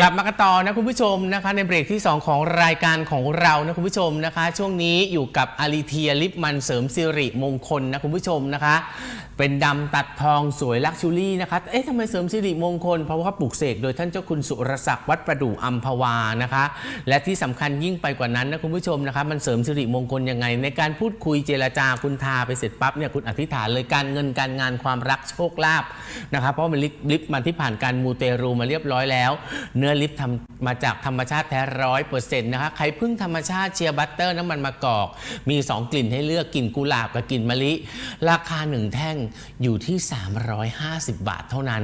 กลับมากันต่อนะคุณผู้ชมนะคะในเบรกที่ 2 ของรายการของเรานะคุณผู้ชมนะคะ ช่วงนี้อยู่กับอาริเทียลิปมันเสริมสิริมงคลนะคุณผู้ชมนะคะ เป็นดำตัดทองสวยลักชูรี่นะคะเอ๊ะทำไมเสริมสิริมงคล เพราะว่าปลูกเสกโดยท่านเจ้าคุณสุรศักดิ์วัดประดู่อัมพวานะคะ และที่สำคัญยิ่งไปกว่านั้นนะคุณผู้ชมนะคะมันเสริมสิริมงคลยังไง ในการพูดคุยเจรจาคุณทาไปเสร็จปั๊บเนี่ยคุณอธิษฐานเลยการเงินการงานความรักโชคลาภนะคะเพราะมันลิปลิปมันที่ผ่านการมูเตรูมาเรียบร้อยแล้วเนื้อนื้อลิฟท์ทำมาจากธรรมชาติแท้ร้อยเปอร์เซ็นต์นะคะใครพึ่งธรรมชาติเชียร์บัตเตอร์น้ำมันมะกอก มี 2 กลิ่นให้เลือกกลิ่นกุหลาบกับกลิ่นมะลิ ราคา 1 แท่งอยู่ที่ 350 บาทเท่านั้น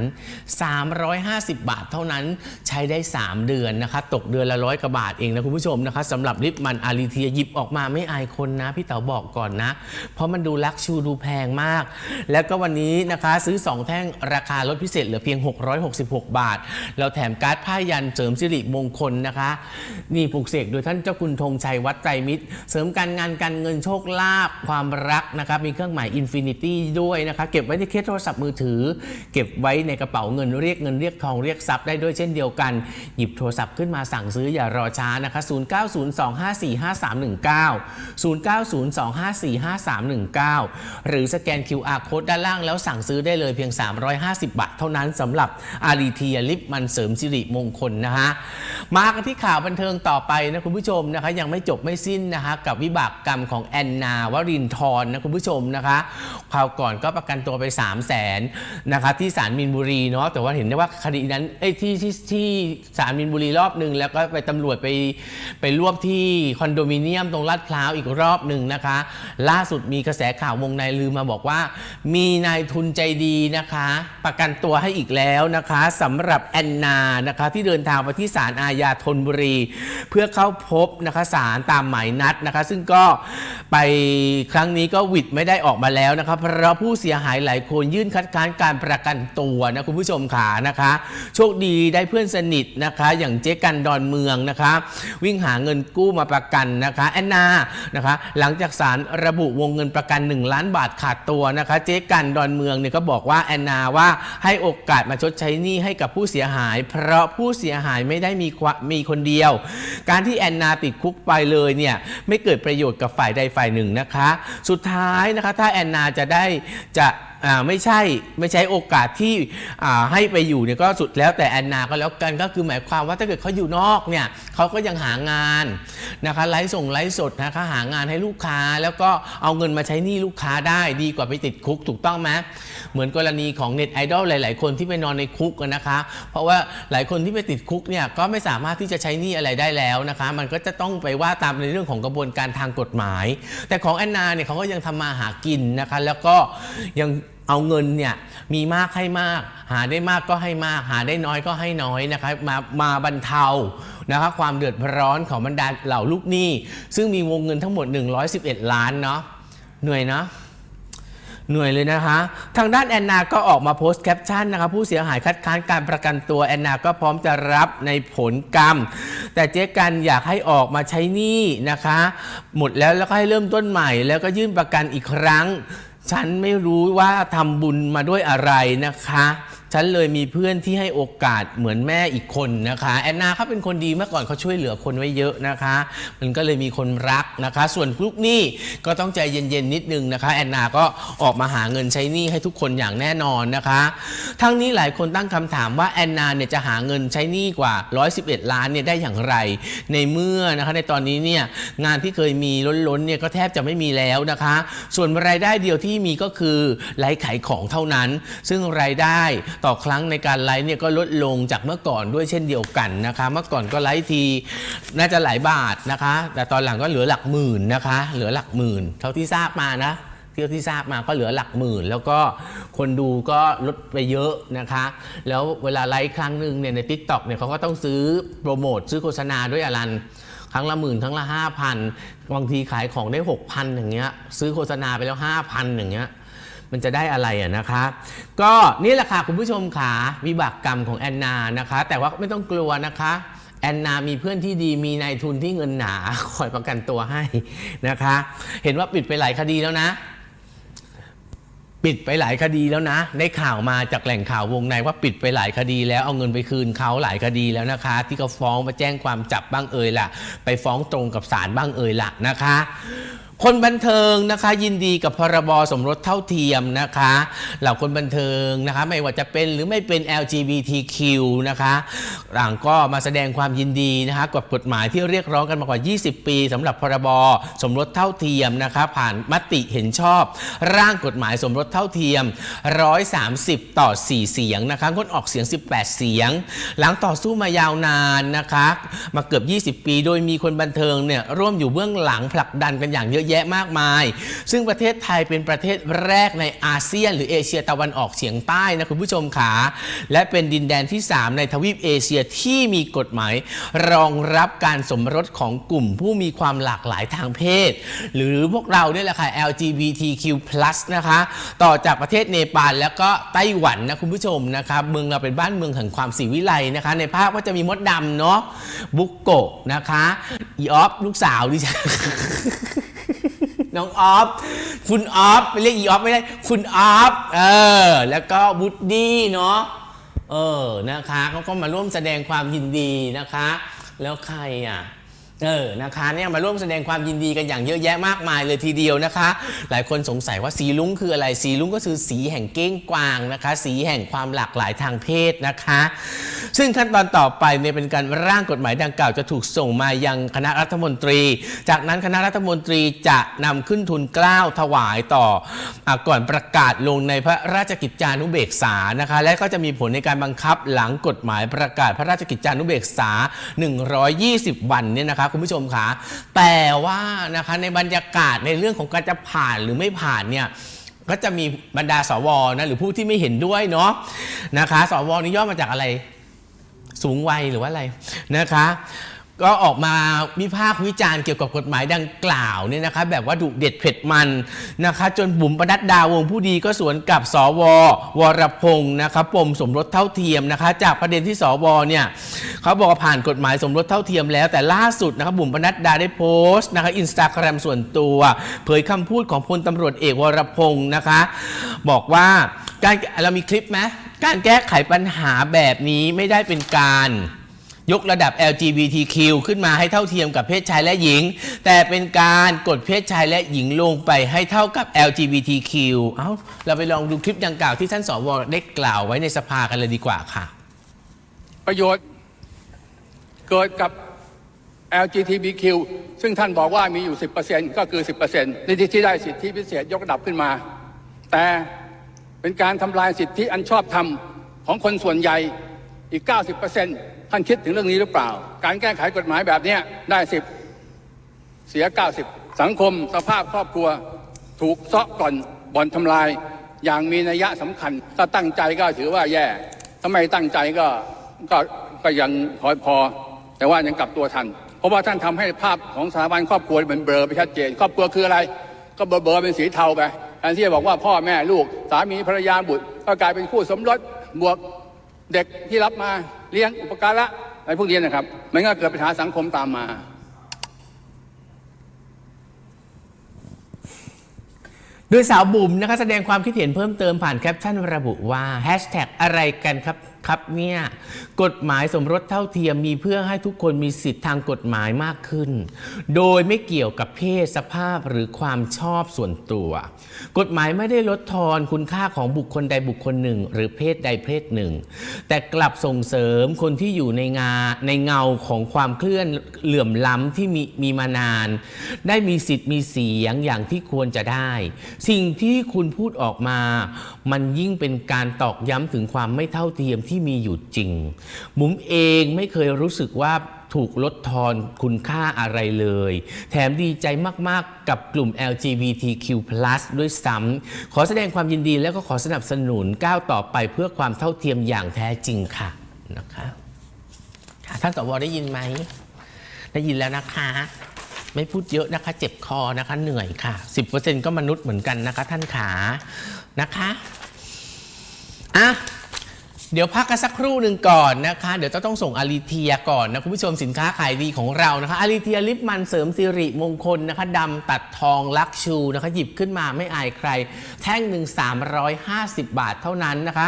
350 บาทเท่านั้นใช้ได้ 3 เดือนนะคะตกเดือนละร้อยกว่าบาทเองนะคุณผู้ชมนะคะสำหรับลิปมันอาริเทียหยิบออกมาไม่อายคนนะพี่เต๋าบอกก่อนนะ เพราะมันดูลักชูดูแพงมาก แล้วก็วันนี้นะคะซื้อ 2 แท่งราคาลดพิเศษเหลือเพียง 666 บาท เราแถมการ์ดผ้ายันเสริมสิริมงคลนะคะ นี่ปลูกเสกโดยท่านเจ้าคุณธงชัยวัดไตรมิตร เสริมการงานการเงินโชคลาภความรักนะคะมีเครื่องหมายอินฟินิตี้ด้วยนะคะ เก็บไว้ในเคสโทรศัพท์มือถือ เก็บไว้ในกระเป๋าเงินเรียกเงินเรียกทองเรียกทรัพย์ได้ด้วยเช่นเดียวกัน หยิบโทรศัพท์ขึ้นมาสั่งซื้ออย่ารอช้านะคะ 0902545319 0902545319 หรือสแกน QR code ด้านล่างแล้วสั่งซื้อได้เลยเพียง 350 บาทเท่านั้นสำหรับอารีเทียลิปมันเสริมสิริมงคลนะคะมากันที่ข่าวบันเทิงต่อไปนะคุณผู้ชมนะคะ ยังไม่จบไม่สิ้นนะคะ กับวิบากกรรมของแอนนาวรินทร์นะคุณผู้ชมนะคะคราวก่อนก็ประกันตัวไป 3 0 0แสนนะคะ ที่ศาลมินบุรีเนาะแต่ว่าเห็นได้ว่าคดีนั้นเอ้ที่ที่ที่ศาลมินบุรีรอบหนึ่งแล้วก็ไปตำรวจไปไปรวบที่คอนโดมิเนียมตรงลาดพร้าวอีกรอบหนึ่งนะคะ ล่าสุดมีกระแสข่าววงในลือมาบอกว่า มีนายทุนใจดีนะคะ ประกันตัวให้อีกแล้วนะคะสำหรับแอนนานะคะที่เดินทางไปที่ศาลอาญาธนบุรี เพื่อเข้าพบนะคะศาลตามหมายนัดนะคะ ซึ่งก็ไปครั้งนี้ก็วิดไม่ได้ออกมาแล้วนะคะเพราะผู้เสียหายหลายคนยื่นคัดค้านการประกันตัวนะคุณผู้ชมขานะคะ โชคดีได้เพื่อนสนิทนะคะ อย่างเจ๊กันดอนเมืองนะคะ วิ่งหาเงินกู้มาประกันนะคะแอนนานะคะ หลังจากศาลระบุวงเงินประกัน 1 ล้านบาทขาดตัวนะคะ เจ๊กันดอนเมืองเนี่ยก็บอกว่าแอนนาว่าให้โอกาสมาชดใช้หนี้ให้กับผู้เสียหาย เพราะผู้เสียหายไม่ได้มีควมีคนเดียว การที่แอนนาติดคุกไปเลยเนี่ยไม่เกิดประโยชน์กับฝ่ายใดฝ่ายหนึ่งนะคะ สุดท้ายนะคะถ้าแอนนาจะได้จะ อ่าไม่ใช่ไม่ใช้โอกาสที่อ่าให้ไปอยู่เนี่ยก็สุดแล้วแต่แอนนาก็แล้วกันก็คือหมายความว่าถ้าเกิดเขาอยู่นอกเนี่ยเขาก็ยังหางานนะคะไลฟ์ส่งไลฟ์สดนะคะหางานให้ลูกค้าแล้วก็เอาเงินมาใช้หนี้ลูกค้าได้ดีกว่าไปติดคุกถูกต้องไหมเหมือนกรณีของเน็ตไอดอลหลาย ๆ คนที่ไปนอนในคุกนะคะ เพราะว่าหลายคนที่ไปติดคุกเนี่ยก็ไม่สามารถที่จะใช้หนี้อะไรได้แล้วนะคะ มันก็จะต้องไปว่าตามในเรื่องของกระบวนการทางกฎหมาย แต่ของแอนนาเนี่ยเขาก็ยังทำมาหากินนะคะแล้วก็ยัง เอาเงินเนี่ยมีมากให้มาก หาได้มากก็ให้มาก หาได้น้อยก็ให้น้อยนะคะมามาบรรเทานะคะความเดือดร้อนของบรรดาเหล่าลูกหนี้ ซึ่งมีวงเงินทั้งหมด 111 ล้านเนาะหนื่อยเนาะหนื่อยเลยนะคะ ทางด้านแอนนาก็ออกมาโพสต์แคปชั่นนะคะผู้เสียหายคัดค้านการประกันตัวแอนนาก็พร้อมจะรับในผลกรรม แต่เจ๊กันอยากให้ออกมาใช้หนี้นะคะ หมดแล้วแล้วก็ให้เริ่มต้นใหม่ แล้วก็ยื่นประกันอีกครั้ง ฉันไม่รู้ว่าทำบุญมาด้วยอะไรนะคะ ฉันเลยมีเพื่อนที่ให้โอกาสเหมือนแม่อีกคนนะคะแอนนาเขาเป็นคนดีเมื่อก่อนเขาช่วยเหลือคนไว้เยอะนะคะ มันก็เลยมีคนรักนะคะ ส่วนลูกหนี้ก็ต้องใจเย็นๆนิดนึงนะคะแอนนาก็ออกมาหาเงินใช้หนี้ให้ทุกคนอย่างแน่นอนนะคะ ทั้งนี้หลายคนตั้งคำถามว่าแอนนาเนี่ยจะหาเงินใช้หนี้กว่า 111 ล้านเนี่ยได้อย่างไร ในเมื่อนะคะในตอนนี้เนี่ยงานที่เคยมีล้นๆเนี่ยก็แทบจะไม่มีแล้วนะคะ ส่วนรายได้เดียวที่มีก็คือไลฟ์ขายของเท่านั้น ซึ่งรายได้ต่อครั้งในการไลฟ์เนี่ยก็ลดลงจากเมื่อก่อนด้วยเช่นเดียวกันนะคะ เมื่อก่อนก็ไลฟ์ทีน่าจะหลายบาทนะคะ แต่ตอนหลังก็เหลือหลักหมื่นนะคะ เหลือหลักหมื่น เท่าที่ทราบมานะเที่ยวที่ทราบมาก็เหลือหลักหมื่น แล้วก็คนดูก็ลดไปเยอะนะคะ แล้วเวลาไลฟ์ครั้งหนึ่งเนี่ยใน t ิ k t o k เนี่ยเขาก็ต้องซื้อโปรโมทซื้อโฆษณาด้วยอลันครั้งละหมื่นครั้งละห้าพันบางทีขายของได้หกพันอย่างเงี้ยซื้อโฆษณาไปแล้วห้าพันอย่างเงี้ย มันจะได้อะไรอะนะคะ ก็นี่แหละค่ะคุณผู้ชมขาวิบากกรรมของแอนนานะคะ แต่ว่าไม่ต้องกลัวนะคะแอนนามีเพื่อนที่ดีมีนายทุนที่เงินหนาคอยประกันตัวให้นะคะ เห็นว่าปิดไปหลายคดีแล้วนะปปิดไปหลายคดีแล้วนะได้ข่าวมาจากแหล่งข่าววงในว่าปิดไปหลายคดีแล้วเอาเงินไปคืนเขาหลายคดีแล้วนะคะ ที่เขาฟ้องมาแจ้งความจับบ้างเอ่ยล่ะ ไปฟ้องตรงกับศาลบ้างเอ่ยล่ะนะคะ คนบันเทิงนะคะยินดีกับพรบสมรสเท่าเทียมนะคะเหล่าคนบันเทิงนะคะไม่ว่าจะเป็นหรือไม่เป็น LGBTQ นะคะหลังก็มาแสดงความยินดีนะคะกับกฎหมายที่เรียกร้องกันมากว่า 20 ปีสำหรับพรบสมรสเท่าเทียมนะคะผ่านมติเห็นชอบ ร่างกฎหมายสมรสเท่าเทียม 130 ต่อ 4 เสียงนะคะงดออกเสียง 18 เสียง หลังต่อสู้มายาวนานนะคะมาเกือบ 20 ปี โดยมีคนบันเทิงเนี่ยร่วมอยู่เบื้องหลังผลักดันกันอย่างเยอะแยะมากมาย ซึ่งประเทศไทยเป็นประเทศแรกในอาเซียน หรือเอเชียตะวันออกเฉียงใต้นะคุณผู้ชมขาและเป็นดินแดนที่ 3 ในทวีปเอเชียที่มีกฎหมาย รองรับการสมรสของกลุ่มผู้มีความหลากหลายทางเพศ หรือพวกเราเนี่ยแหละค่ะ LGBTQ+ นะคะ ต่อจากประเทศเนปาลแล้วก็ไต้หวันนะคุณผู้ชมนะคะเมืองเราเป็นบ้านเมืองแห่งความศรีวิไลนะคะ ในภาพก็จะมีมดดำเนาะบุกโกะนะคะอีออฟลูกสาวดิฉัน น้องออฟคุณออฟไปเรียกอีออฟไม่ได้ คุณออฟเออ แล้วก็บูดดี้เนาะเออนะคะเขาก็มาร่วมแสดงความยินดีนะคะ แล้วใครอะ เออ นะคะเนี่ยมาร่วมแสดงความยินดีกันอย่างเยอะแยะมากมายเลยทีเดียวนะคะ หลายคนสงสัยว่าสีลุ้งคืออะไร สีลุ้งก็คือสีแห่งเก้งกวางนะคะ สีแห่งความหลากหลายทางเพศนะคะ ซึ่งขั้นตอนต่อไปเนี่ยเป็นการร่างกฎหมายดังกล่าวจะถูกส่งมายังคณะรัฐมนตรี จากนั้นคณะรัฐมนตรีจะนำขึ้นทุนกล้าวถวายต่ออก่อนประกาศลงในพระราชกิจจานุเบกษานะคะ และก็จะมีผลในการบังคับหลังกฎหมายประกาศพระราชกิจจานุเบกษา 120 วันเนี่ยนะคะคุณผู้ชมคะแต่ว่านะคะในบรรยากาศในเรื่องของการจะผ่านหรือไม่ผ่านเนี่ยก็จะมีบรรดาสวนะหรือผู้ที่ไม่เห็นด้วยเนาะนะคะ สวนี่ย่อมาจากอะไร สูงวัยหรือว่าอะไรนะคะ ก็ออกมาวิพากษ์วิจารณ์เกี่ยวกับกฎหมายดังกล่าวเนี่ยนะคะแบบว่าดุเด็ดเผ็ดมันนะคะจนบุ๋มปนัดดาวงผู้ดีก็สวนกับสววรพงศ์นะคะปมสมรสเท่าเทียมนะคะจากประเด็นที่สวเนี่ยเขาบอกว่าผ่านกฎหมายสมรสเท่าเทียมแล้วแต่ล่าสุดนะคะบุ๋มปนัดดาได้โพสต์นะคะอินสตาแกรมส่วนตัว เผยคำพูดของพลตำรวจเอกวรพงศ์นะคะบอกว่าการเรามีคลิปไหมการแก้ไขปัญหาแบบนี้ไม่ได้เป็นการ ยกระดับ LGBTQ ขึ้นมาให้เท่าเทียมกับเพศชายและหญิง แต่เป็นการกดเพศชายและหญิงลงไปให้เท่ากับ LGBTQ เอ้าเราไปลองดูคลิปดังกล่าวที่ท่านสวได้กล่าวไว้ในสภากันเลยดีกว่าค่ะ ประโยชน์เกิดกับ LGBTQ ซึ่งท่านบอกว่ามีอยู่ 10%ก็คือ 10%ที่ที่ได้สิทธิพิเศษยกระดับขึ้นมา แต่เป็นการทำลายสิทธิอันชอบธรรมของคนส่วนใหญ่อีก 90% ท่านคิดถึงเรื่องนี้หรือเปล่า การแก้ไขกฎหมายแบบนี้ได้10เสีย90สังคมสภาพครอบครัว ถูกซาะก่อนบ่อนทำลาย อย่างมีนัยสำคัญ ถ้าตั้งใจก็ถือว่าแย่ถ้าไม่ตั้งใจก็ก็ก็ยังพอพอ แต่ว่ายังกลับตัวทัน เพราะว่าท่านทำให้ภาพของสถาบันครอบครัวมันเบลอไปชัดเจน ครอบครัวคืออะไร ก็เบลอเบลอเป็นสีเทาไปแทนที่จะบอกว่าพ่อแม่ลูกสามีภรรยาบุตรก็กลายเป็นคู่สมรสบวกเด็กที่รับมา เลี้ยงอุปการะอะไรพวกนี้นะครับ มันก็เกิดปัญหาสังคมตามมา โดยสาวบุ๋มนะคะแสดงความคิดเห็นเพิ่มเติมผ่านแคปชั่นระบุว่าแฮชแท็กอะไรกันครับ ครับเนี่ยกฎหมายสมรสเท่าเทียมมีเพื่อให้ทุกคนมีสิทธิทางกฎหมายมากขึ้น โดยไม่เกี่ยวกับเพศสภาพหรือความชอบส่วนตัว กฎหมายไม่ได้ลดทอนคุณค่าของบุคคลใดบุคคลหนึ่ง หรือเพศใดเพศหนึ่ง แต่กลับส่งเสริมคนที่อยู่ในงาในเงาของความเคลื่อนเหลื่อมล้ำที่มีมีมานาน ได้มีสิทธิ์มีเสียงอย่างที่ควรจะได้ สิ่งที่คุณพูดออกมา มันยิ่งเป็นการตอกย้ำถึงความไม่เท่าเทียมที่มีอยู่จริงบุ๋มเองไม่เคยรู้สึกว่าถูกลดทอนคุณค่าอะไรเลย แถมดีใจมาก ๆ กับกลุ่ม LGBTQ+ ด้วยซ้ำขอแสดงความยินดีแล้วก็ขอสนับสนุนก้าวต่อไปเพื่อความเท่าเทียมอย่างแท้จริงค่ะนะคะค่ะท่านสวได้ยินไหม ได้ยินแล้วนะคะ ไม่พูดเยอะนะคะ เจ็บคอนะคะ เหนื่อยค่ะ 10%ก็มนุษย์เหมือนกันนะคะ ท่านขานะคะอะ เดี๋ยวพักกันสักครู่หนึ่งก่อนนะคะ เดี๋ยวต้องต้องส่งอาริเทียก่อนนะ คุณผู้ชมสินค้าขายดีของเรานะคะ อาริเทียลิปมันเสริมสิริมงคลนะคะดำตัดทองลักชูนะคะ หยิบขึ้นมาไม่อายใคร แท่งหนึ่ง350 บาทเท่านั้นนะคะ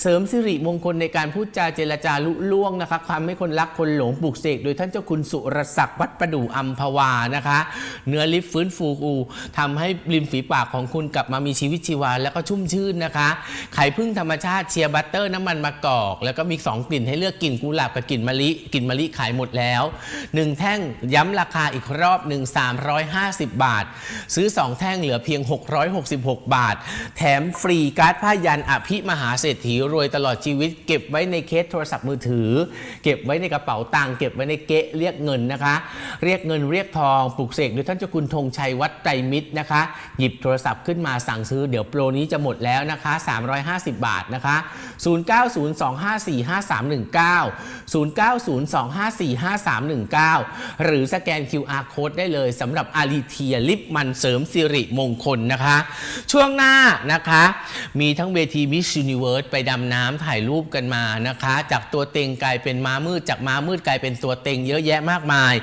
เสริมสิริมงคลในการพูดจาเจรจาลุล่วงนะคะความไม่คนรักคนหลงปลูกเสกโดยท่านเจ้าคุณสุรศักดิ์วัดประดู่อัมพวานะคะ เนื้อลิฟฟื้นฟูทำให้ริมฝีปากของคุณกลับมามีชีวิตชีวาแล้วก็ชุ่มชื่นนะคะ ไข่พึ่งธรรมชาติเชียร์บัตเตอร์น้ำมันมะกอก แล้วก็มี 2 กลิ่นให้เลือกกลิ่นกุหลาบกับกลิ่นมะลิกลิ่นมะลิขายหมดแล้ว 1 แท่งย้ำราคาอีกรอบหนึ่ง350 บาท ซื้อ 2 แท่งเหลือเพียง 666 บาท แถมฟรีการ์ดผ้ายันอภิมหาเศรษฐีรวยตลอดชีวิต เก็บไว้ในเคสโทรศัพท์มือถือ เก็บไว้ในกระเป๋าตังค์เก็บไว้ในเก๊ะเรียกเงินนะคะ เรียกเงินเรียกทองปลุกเสกโดยท่านเจ้าคุณธงชัยวัดไตรมิตรนะคะ หยิบโทรศัพท์ขึ้นมาสั่งซื้อเดี๋ยวโปรนี้จะหมดแล้วนะคะ 350 บาทนะคะ0902545319 0902545319 หรือสแกน QR code ได้เลยสำหรับอารีเทียลิปมันเสริมสิริมงคลนะคะ ช่วงหน้านะคะ มีทั้งเวที Miss Universe ไปดำน้ำถ่ายรูปกันมานะคะ จากตัวเต็งกลายเป็นม้ามืด จากม้ามืดกลายเป็นตัวเต็งเยอะแยะมากมาย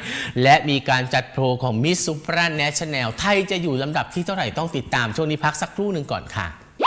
และมีการจัดโปรของ Miss Supra National ไทยจะอยู่ลำดับที่เท่าไหร่ต้องติดตาม ช่วงนี้พักสักครู่หนึ่งก่อนค่ะ